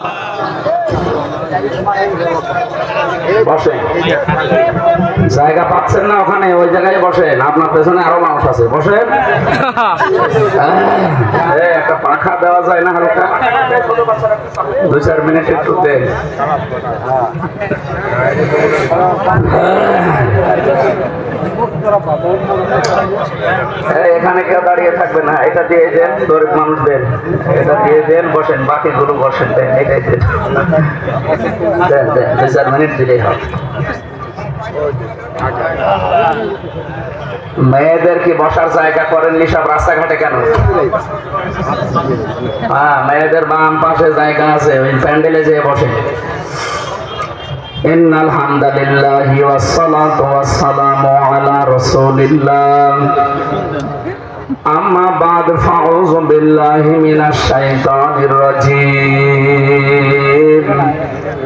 Ah. বসেন। জায়গা পাচ্ছেন না ওখানে, ওই জায়গায় বসেন। আপনার পেছনে আরও মানুষ আছে। বসেন। একটা পাখা দেওয়া যায় না হালকা? দু চার মিনিট একটু দেন। এখানে কেউ দাঁড়িয়ে থাকবে না। এটা দিয়ে দেন, গরিব মানুষ দেন এটা দিয়ে দেন, বসেন। বাকিগুলো বসেন, দেন, এটাই দেন। দেন দেন দু চার মিনিট দিলেই হবে মেয়েদের কি বসার জায়গা করেননি সব রাস্তাঘাটে কেন হ্যাঁ মেয়েদের বাম পাশে জায়গা আছে ওই প্যান্ডেলে যেয়ে বসে إن الحمد لله والصلاة والسلام على رسول الله أما بعد فأعوذ بالله من الشيطان الرجيم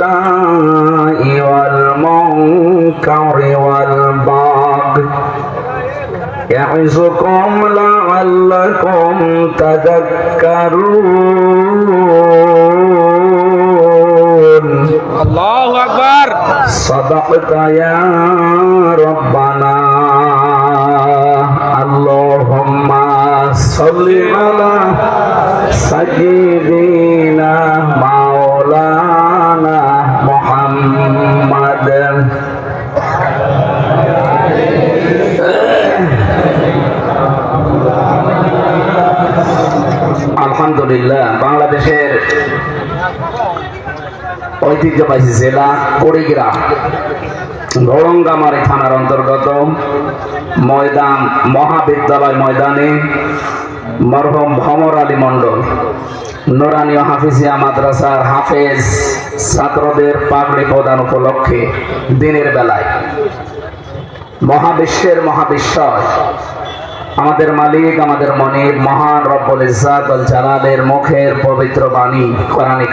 الفحشاء والمنكر والبغي يعظكم لعلكم تذكرون الله أكبر صدقت يا ربنا اللهم صل على سيدنا مولانا দেন। আলহামদুলিল্লাহ, বাংলাদেশের ঐতিহ্যবাহী জেলা কুড়িগ্রাম গৌরঙ্গামারি থানার অন্তর্গত ময়দান, মহাবিদ্যালয় ময়দানে মরহম ভমর আলী মণ্ডল, নোরানীয় হাফিজিয়া মাদ্রাসার হাফেজ ছাত্রদের পাগড়ি প্রদান উপলক্ষে দিনের বেলায়। মহাবিশ্বের মহাবিশ্বয় আমাদের মালিক আমাদের মনির মহান রব্বুল ইজ্জাত আল জালালের মুখের পবিত্র বাণী কোরআনে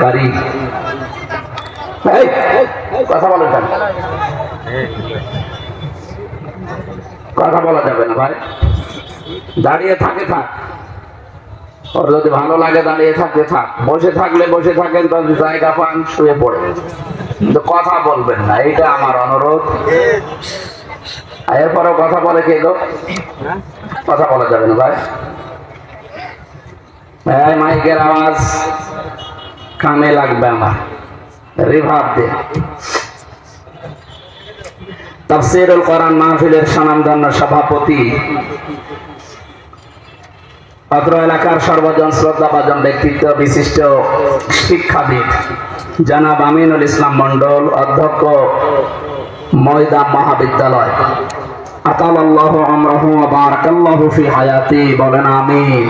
এই, কথা বলেন কেন? কথা বলা যাবে না ভাই। দাঁড়িয়ে থাকে থাক। ওর যদি ভালো লাগে দাঁড়িয়ে থাকতে থাক বসে থাকলে বসে থাকেন তখন জায়গা পান, শুয়ে পড়ে। কিন্তু কথা বলবেন না, এইটা আমার অনুরোধ। এরপরেও কথা বলে কে গো? কথা বলা যাবে না, ভাই। এই মাইকের আওয়াজ কানে লাগবে আমার। রিভাব দে। তাফসীরুল কোরআন মাহফিলের স্বনামধন্য সভাপতি অত্র এলাকার সর্বজন শ্রদ্ধাভাজন ব্যক্তিত্ব, বিশিষ্ট শিক্ষাবিদ। জনাব আমিনুল ইসলাম মন্ডল অধ্যক্ষ ময়দান মহাবিদ্যালয়। আতালাল্লাহ আমরাহু বারাকাল্লাহু ফি হায়াতি, বলেন আমিন।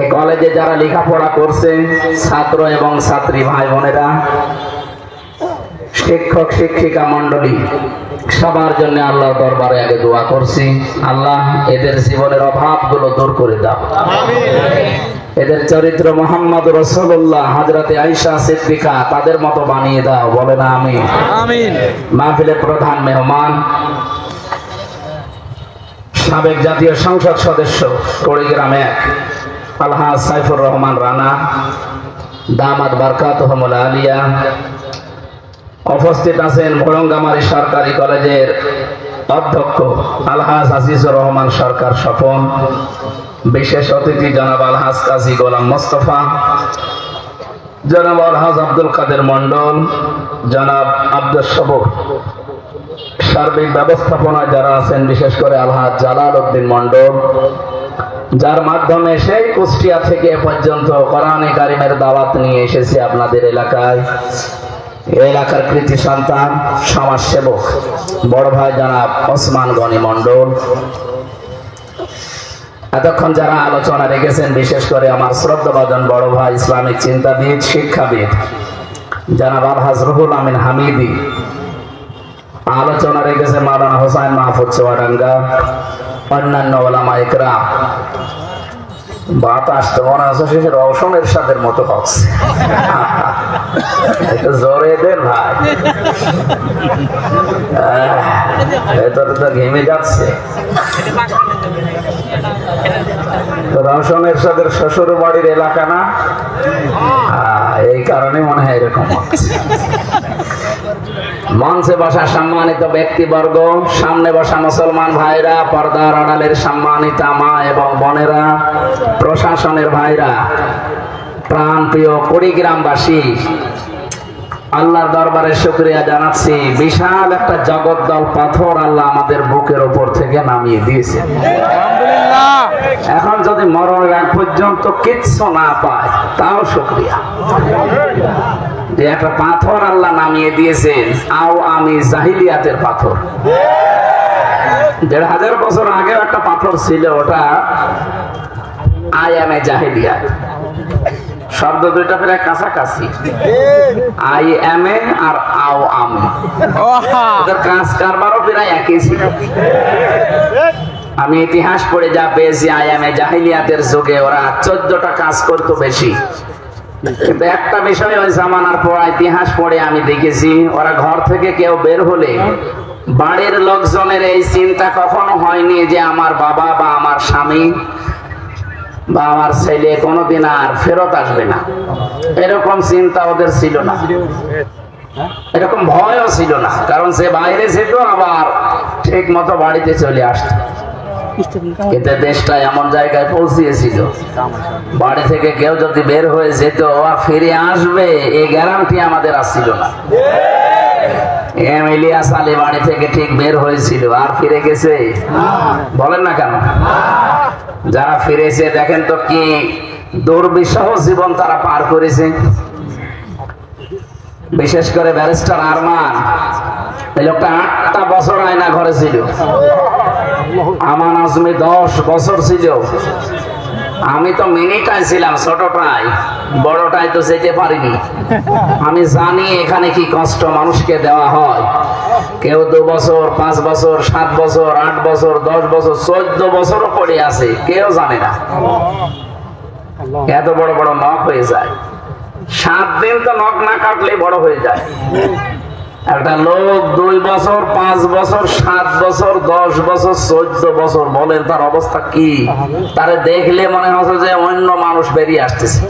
এই কলেজে যারা লেখাপড়া করছে ছাত্র এবং ছাত্রী ভাই বোনেরা শিক্ষক শিক্ষিকা মন্ডলী সবার জন্য আল্লাহ দরবারে আগে দোয়া করছি। আল্লাহ এদের জীবনের অভাবগুলো দূর করে দাও। এদের চরিত্র মোহাম্মদ রসুল্লাহ হাজরাতে আইসা সিদ্দিকা তাদের মতো বানিয়ে দাও। বলে না আমি। মাহফিলের প্রধান মেহমান সাবেক জাতীয় সংসদ সদস্য কুড়িগ্রাম এক আলহাজ সাইফুর রহমান রানা দামাদ বারকাত আলিয়া উপস্থিত আছেন ভরঙ্গামারী সরকারি কলেজের অধ্যক্ষ আলহাজ আজিজুর রহমান সরকার স্বপন, বিশেষ অতিথি জনাব আলহাজ কাজী গোলাম মোস্তফা, জনাব আলহাজ আব্দুল কাদের মন্ডল জনাব আব্দুল সবর। সার্বিক ব্যবস্থাপনায় যারা আছেন, বিশেষ করে আলহাজ জালাল উদ্দিন মন্ডল যার মাধ্যমে সেই কুষ্টিয়া থেকে পর্যন্ত কোরআনে কারিমের দাওয়াত নিয়ে এসেছি আপনাদের এলাকায়। এলাকার কৃতি সন্তান সমাজ সেবক বড় ভাই জনাব ওসমান গনি মন্ডল এতক্ষণ যারা আলোচনা রেখেছেন, বিশেষ করে আমার শ্রদ্ধাভাজন বড় ভাই, ইসলামিক চিন্তাবিদ, শিক্ষাবিদ, জানাব আলহাজ রুহুল আমিন হামিদি। আলোচনা রেখেছে মাওলানা হোসাইন মাহফুজ চুয়াডাঙ্গা, অন্যান্য ওলামা একরাম বাতাস তো মনে হচ্ছে শেষে রওশন এরশাদের মতো একটু জোরে দেন ভাই। ভেতরে তো ঘেমে যাচ্ছে। তো রওশন এরশাদের শ্বশুর বাড়ির এলাকা না? এই কারণে মনে হয় এরকম মঞ্চে বসা সম্মানিত ব্যক্তিবর্গ, সামনে বসা মুসলমান ভাইরা, পর্দার আড়ালের সম্মানিতা মা এবং বোনেরা, প্রশাসনের ভাইরা প্রাণ প্রিয় কুড়িগ্রামবাসী আল্লাহর দরবারে শুক্রিয়া জানাচ্ছি। বিশাল একটা জগদ্দল পাথর আল্লাহ আমাদের বুকের ওপর থেকে নামিয়ে দিয়েছে। এখন যদি মরণের আগ পর্যন্ত কিচ্ছু না পায় তাও শুক্রিয়া। যে একটা পাথর আল্লাহ নামিয়ে দিয়েছেন আও আমি জাহিলিয়াতের পাথর। দেড় হাজার বছর আগে একটা পাথর ছিল ওটা আই এম এ জাহিলিয়া শব্দ দুইটা প্রায় কাছাকাছি। আই এম এ আর আও আমি। ওদের কাজ কারবারও প্রায় একই ছিল। আমি ইতিহাস পড়ে যা পেয়েছি আয়ামে জাহিলিয়াতের যুগে। ওরা চোদ্দটা কাজ করতো বেশি। কিন্তু একটা বিষয় ওই জামানার পর ইতিহাস পড়ে আমি দেখেছি ওরা ঘর থেকে কেউ বের হলে বাড়ির লোকজনের এই চিন্তা কখনো হয়নি যে আমার বাবা বা আমার স্বামী বা আমার ছেলে কোনোদিন আর ফেরত আসবে না। এরকম চিন্তা ওদের ছিল না। এরকম ভয়ও ছিল না। কারণ সে বাইরে যেত আবার ঠিক মতো বাড়িতে চলে আসতো কিন্তু দেশটা এমন জায়গায় পৌঁছিয়েছিল। বাড়ি থেকে কেউ যদি বের হয়ে যেত আর ফিরে আসবে এই গ্যারান্টি আমাদের আসছিল না। এম ইলিয়াস আলী বাড়ি থেকে ঠিক বের হয়েছিল। আর ফিরে গেছে? বলেন না কেন? যারা ফিরেছে, দেখেন তো কি দুর্বিষহ জীবন তারা পার করেছে। বিশেষ করে ব্যারিস্টার আরমান, এই লোকটা আটটা বছর আয়না ঘরে ছিল। আমান আজমি দশ বছর ছিল। আমি তো মিনিটাই ছিলাম ছোটটাই। বড়টাই তো যেতে পারিনি। আমি জানি এখানে কি কষ্ট মানুষকে দেওয়া হয়। কেউ দু বছর, পাঁচ বছর, সাত বছর, আট বছর, দশ বছর, চোদ্দ বছরও পড়ে আছে, কেউ জানে না। এত বড় বড় নখ হয়ে যায়। সাত দিন তো নখ না কাটলেই বড় হয়ে যায়। একটা লোক দুই বছর, পাঁচ বছর, সাত বছর, দশ বছর, চোদ্দ বছর বলেন তার অবস্থা কি? তারে দেখলে মনে হচ্ছে যে অন্য মানুষ বেরিয়ে আসতেছে।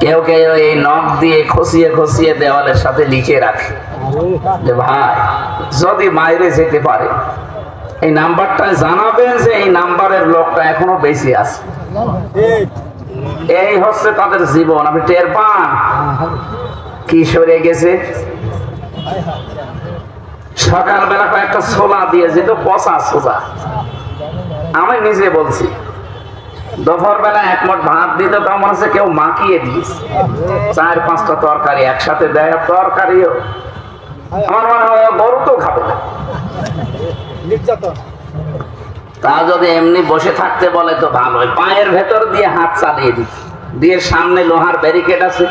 কেউ কেউ এই নখ দিয়ে খসিয়ে খসিয়ে দেওয়ালের সাথে লিখে রাখে। যে ভাই, যদি বাইরে যেতে পারে, এই নাম্বারটা জানাবেন যে এই নাম্বারের লোকটা এখনও বেশি আছে। এই হচ্ছে তাদের জীবন, আপনি টের পান? কি সরে গেছে? সকালবেলা কয়েকটা ছোলা দিয়ে যেত পচা সোজা আমি নিজে বলছি দুপুর বেলা এক মোট ভাত দিতে তো আমার কাছে কেউ মাখিয়ে দিয়েছে। চার পাঁচটা তরকারি একসাথে দেয় তরকারিও আমার মনে হয় গরু তো খাবে না। তা যদি এমনি বসে থাকতে বলে তো ভালোই পায়ের ভেতর দিয়ে হাত চালিয়ে দিত দিয়ে সামনে লোহার ব্যারিকেড আছে।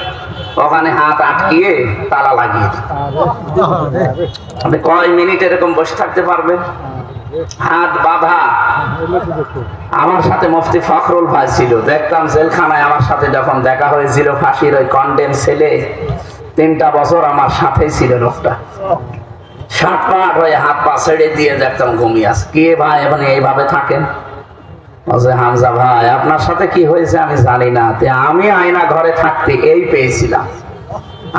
ওখানে হাত আটকিয়ে তালা লাগিয়ে কয় মিনিট এরকম বসে থাকতে পারবেন? হাত বাঁধা। আমার সাথে মুফতি ফখরুল ভাই ছিল। দেখতাম জেলখানায় আমার সাথে যখন দেখা হয়েছিল, ফাঁসির ওই কন্ডেম ছেলে, তিনটা বছর আমার সাথেই ছিল লোকটা। ষাট পাট হয়ে হাত পা ছেড়ে দিয়ে দেখতাম ঘুমিয়ে আস কে ভাই এখন এইভাবে থাকেন? হামজা ভাই, আপনার সাথে কি হয়েছে আমি জানি না। আমি আয়না ঘরে থাকতে এই পেয়েছিলাম।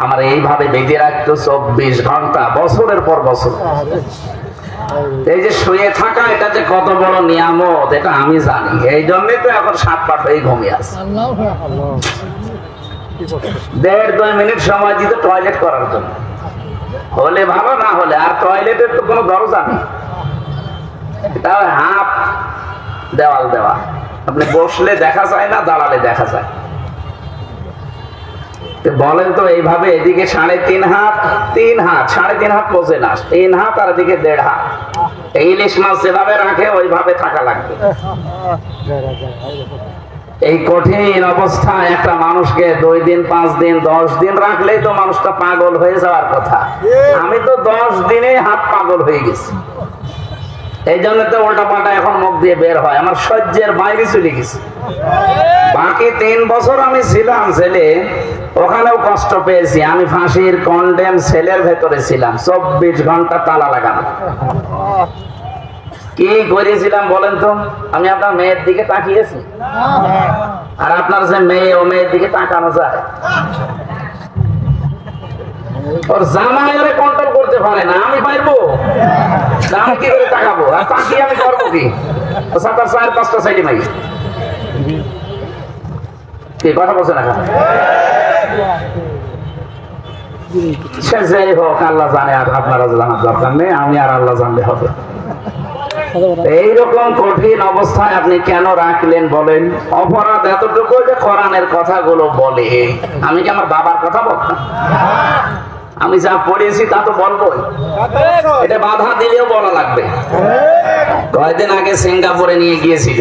আমার এইভাবে বেঁধে রাখতো চব্বিশ ঘণ্টা, বছরের পর বছর। এই যে শুয়ে থাকা, এটা যে কত বড় নিয়ামত, এটা আমি জানি। এই জন্যই তো এখন সাত পাট হয়ে ঘুমিয়ে আছে। দেড় দুই মিনিট সময় দিত টয়লেট করার জন্য। হলে ভালো, না হলে আর টয়লেটের তো কোনো দরজা নেই। হাফ দেওয়াল দেওয়া। আপনি বসলে দেখা যায় না দাঁড়ালে দেখা যায়। বলেন তো এইভাবে এদিকে সাড়ে তিন হাত তিন হাত, সাড়ে তিন হাত পৌঁছে না। তিন হাত আর এদিকে দেড় হাত। ইলিশ মাছ যেভাবে রাখে, ওইভাবে থাকা লাগবে। এই কঠিন অবস্থায় একটা মানুষকে দুই দিন, পাঁচ দিন, দশ দিন রাখলেই তো মানুষটা পাগল হয়ে যাওয়ার কথা। আমি তো দশ দিনে হাত পাগল হয়ে গেছি। এই জন্য তো উল্টা পাল্টা এখন মুখ দিয়ে বের হয়। আমার সহ্যের বাইরে চলে গেছে। বাকি তিন বছর আমি ছিলাম ছেলে ওখানেও কষ্ট পেয়েছি। আমি ফাঁসির কন্ডেম সেলের ভেতরে ছিলাম। চব্বিশ ঘণ্টা তালা লাগানো। কি করেছিলাম বলেন তো? আমি আপনার মেয়ের দিকে তাকিয়েছি। আর আপনার যে মেয়ে ও মেয়ের দিকে তাকানো যায়। ওর জামাই ওরে কন্ট্রোল করতে পারে না, আমি পারব? আমি কি করে তাকাবো? আর আমি করব কি? সাতার পাঁচটা সাইডে কি কথা বলছে না সে যাই হোক, আল্লাহ জানে আর আপনারা জানার দরকার নেই আমি আর আল্লাহ জানলে হবে। এইরকম কঠিন অবস্থায় আপনি কেন রাখলেন বলেন? অপরাধ এতটুকু যে কোরআনের কথাগুলো বলে। আমি কি আমার বাবার কথা বলতাম? আমি যা পড়েছি তা তো বলব এটা বাধা দিলেও বলা লাগবে। কয়েকদিন আগে সিঙ্গাপুরে নিয়ে গিয়েছিল।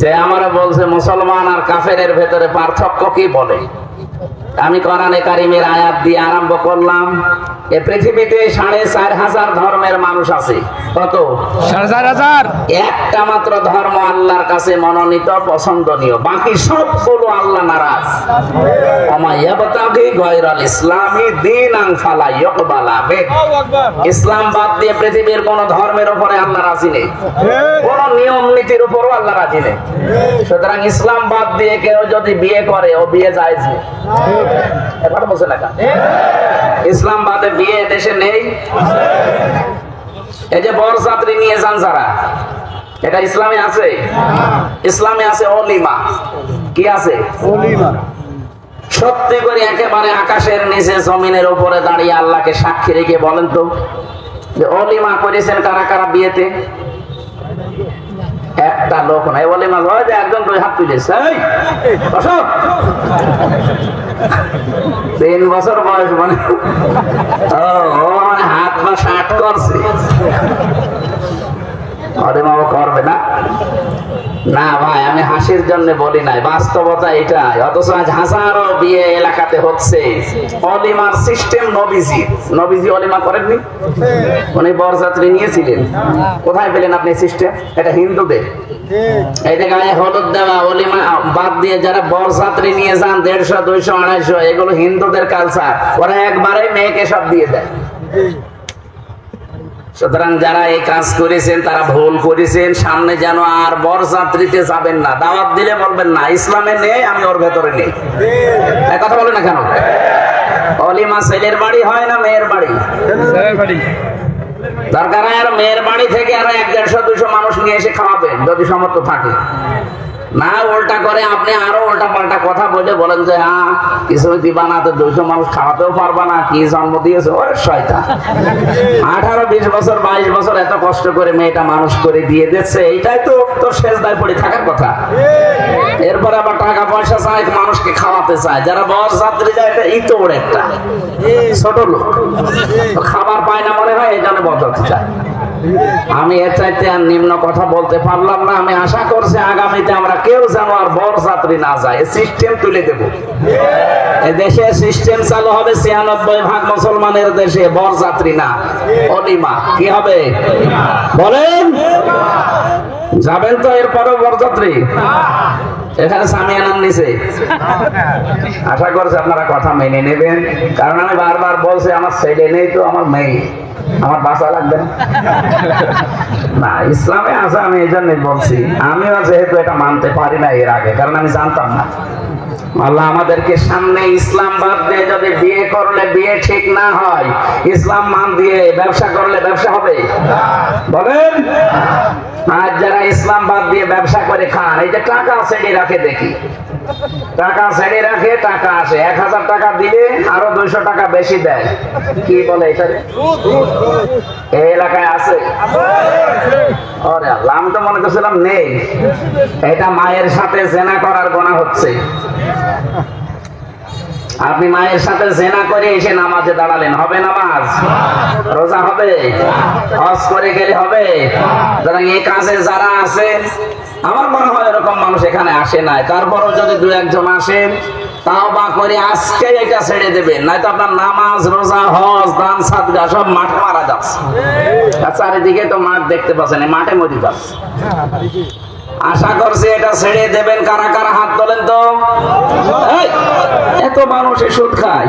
যে আমারা বলছে, মুসলমান আর কাফের ভেতরে পার্থক্য কি? বলে। আমি কোরআনে কারিমের আয়াত দিয়ে আরম্ভ করলাম। এ পৃথিবীতে সাড়ে চার হাজার ধর্মের মানুষ আছে। কত? সাড়ে চার হাজার? একটা মাত্র ধর্ম আল্লাহর কাছে মনোনীত পছন্দনীয়। বাকি সবগুলো আল্লাহ নারাজ। ইসলামী দিন আংফালা ইয়কবালা বেদ ইসলাম বাদ দিয়ে পৃথিবীর কোন ধর্মের উপরে আল্লাহ রাজি নেই। কোন নিয়ম নীতির উপরও আল্লাহ রাজি নেই। সুতরাং ইসলাম বাদ দিয়ে কেউ যদি বিয়ে করে ও বিয়ে যায় বলছে না ইসলাম বাদে বিয়ে দেশে নেই। এই যে বরযাত্রী নিয়ে যান যারা এটা ইসলামে আছে? ইসলামে আছে অলিমা। কি আছে? সত্যি করে একেবারে আকাশের নিচে জমিনের উপরে দাঁড়িয়ে আল্লাহকে সাক্ষী রেখে বলেন তো যে অলিমা করেছেন কারা কারা বিয়েতে? একটা লোক নাই বলে হয় যে একজন দুই হাত তুলেছে তিন বছর বয়স মানে ও মানে হাত পা ষাট করছে। অলিমাও করবে না? না ভাই, আমি হাসির জন্য বলি নাই। বাস্তবতা এটাই। অথচ আজ হাজারো বিয়ে এলাকাতে হচ্ছে। অলিমার সিস্টেম নবীজি। নবীজি অলিমা করেননি? উনি বরযাত্রী নিয়েছিলেন। কোথায় পেলেন আপনি সিস্টেম? এটা হিন্দুদের। যে গায়ে হলুদ দেওয়া অলিমা বাদ দিয়ে যারা বরযাত্রী নিয়ে যান, দেড়শো, দুইশো, আড়াইশো, এগুলো হিন্দুদের কালচার ওরা একবারে মেয়েকে সব দিয়ে দেয়। সুতরাং যারা এই কাজ করেছেন তারা ভুল করেছেন। সামনে যেন আর বরযাত্রীতে যাবেন না। দাওয়াত দিলে বলবেন না ইসলামে নেই আমি ওর ভেতরে নেই। কথা বলে না কেন? অলিমা ছেলের বাড়ি হয় না মেয়ের বাড়ি। দরকার হয় আর মেয়ের বাড়ি থেকে আরও এক দেড়শো দুশো মানুষ নিয়ে এসে খাওয়াবেন যদি সমর্থ থাকে। না উল্টা করে, আপনি আরও উল্টা পাল্টা কথা বলে বলেন যে হ্যাঁ কিছু দিবা না তো দুইশো মানুষ খাওয়াতেও পারবা না, কি জন্ম দিয়েছে? ওরে শয়তা আঠারো, বিশ বছর, বাইশ বছর এত কষ্ট করে মেয়েটা মানুষ করে দিয়ে দিচ্ছে, এইটাই তো তোর শেষ দায় পড়ে থাকার কথা। এরপর আবার টাকা পয়সা চায়, মানুষকে খাওয়াতে চায়। যারা বস যাত্রী যায়, এটা ইতোড় একটা। ছোট লোক। খাবার পায় না মনে হয়, এই জন্য বদলাতে চায়। আমি এর চাইতে আর নিম্ন কথা বলতে পারলাম না। আমি আশা করছি আগামীতে আমরা কেউ যেন আর বর যাত্রী না যায়। সিস্টেম তুলে দেব। দেশে সিস্টেম চালু হবে ছিয়ানব্বই ভাগ মুসলমানের দেশে। বর যাত্রী না। অলিমা কি হবে? বলেন। যাবেন তো এরপরও বরযাত্রী। এখানে সামিয়ানার নিচে আশা করছি আপনারা কথা মেনে নেবেন। কারণ আমি বারবার বলছি, আমার ছেলে নেই তো, আমার মেয়ে। আমার বাসা লাগবে না। না, ইসলামে আছে, আমি এই জন্যই বলছি। আমিও যেহেতু এটা মানতে পারি না এর আগে, কারণ আমি জানতাম না। আল্লাহ আমাদেরকে সামনে ইসলাম বাদ দিয়ে যদি বিয়ে করলে বিয়ে ঠিক না হয় ইসলাম মান দিয়ে ব্যবসা করলে ব্যবসা হবে? বলেন। আর যারা ইসলাম বাদ দিয়ে ব্যবসা করে খান এই যে টাকা ছেড়ে রাখে দেখি। টাকা ছেড়ে রাখে টাকা আসে। এক হাজার টাকা দিলে আরও দুইশো টাকা বেশি দেয়। কি বলে এটা এই এলাকায় আছে? ওরে আল্লাহ, আমি তো মনে করছিলাম নেই। এটা মায়ের সাথে জেনা করার গোনা হচ্ছে। আপনি মায়ের সাথে জেনা করে এসে নামাজে দাঁড়ালেন, হবে নামাজ? রোজা হবে? হজ করে গেলে হবে? সুতরাং এই কাজে যারা আছে, আমার মনে হয় এরকম মানুষ এখানে আসে নাই। তারপরও যদি দু একজন আসেন তাও বা করে আজকে এটা ছেড়ে দেবেন নয়তো আপনার নামাজ, রোজা, হজ, দান, সাদগা সব মাঠে মারা যাচ্ছে। চারিদিকে তো মাঠ দেখতে পাচ্ছেন মাঠে মরি যাচ্ছে আশা করছি এটা ছেড়ে দেবেন। কারা কারা হাত তোলেন তো? এত মানুষ সুদ খায়।